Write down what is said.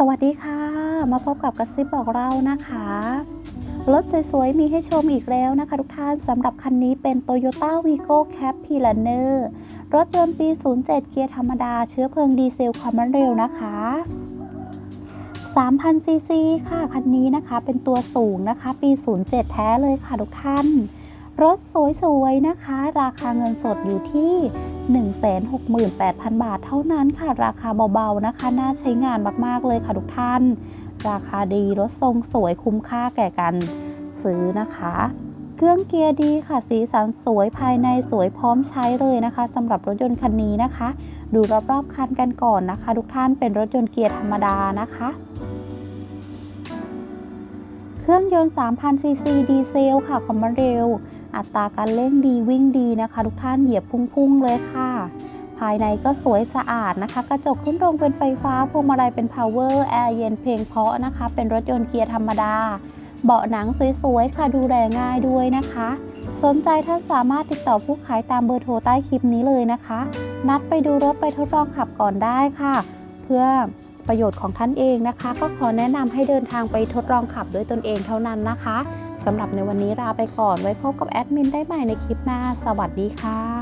สวัสดีค่ะ มาพบกับกระซิบบอกเรานะคะ รถสวยๆ มีให้ชมอีกแล้วนะคะทุกท่านสำหรับคันนี้เป็น Toyota Vigo Cap p i l a n e r รถยนต์ปี 07 เกียร์ธรรมดา เชื้อเพลิงดีเซลความเร็วนะคะ 3,000ซีซีค่ะ คันนี้นะคะเป็นตัวสูงนะคะ ปี 07 แท้เลยค่ะทุกท่าน รถสวยๆนะคะ ราคาเงินสดอยู่ที่ 168,000 บาทเท่านั้นค่ะ ราคาเบาๆนะคะ น่าใช้งานมากๆเลยค่ะทุกท่าน ราคาดีรถทรงสวยคุ้มค่าแก่กันซื้อนะคะ เครื่องเกียร์ดีค่ะ สีสันสวยภายในสวยพร้อมใช้เลยนะคะสำหรับรถยนต์คันนี้นะคะ ดูรอบๆคันกันก่อนนะคะ ทุกท่านเป็นรถยนต์เกียร์ธรรมดานะคะเครื่องยนต์ 3,000ซีซีดีเซล ค่ะ ความเร็ว อัตราการเร่งดีวิ่งดีนะคะ ทุกท่านเหยียบพุ่งๆเลยค่ะ ภายในก็สวยสะอาดนะคะ กระจกขึ้นตรงเป็นไฟฟ้าพวงมาลัยเป็น power แอร์เย็นเพลงเพาะนะคะ เป็นรถยนต์เกียร์ธรรมดา เบาะหนังสวยๆค่ะดูแลง่ายด้วยนะคะ สนใจท่านสามารถติดต่อผู้ขายตามเบอร์โทรใต้คลิปนี้เลยนะคะ นัดไปดูรถไปทดลองขับก่อนได้ค่ะ เพื่อประโยชน์ของท่านเองนะคะ ก็ขอแนะนำให้เดินทางไปทดลองขับด้วยตนเองเท่านั้นนะคะ สำหรับในวันนี้ลาไปก่อนไว้พบกับแอดมินได้ใหม่ในคลิปหน้า สวัสดีค่ะ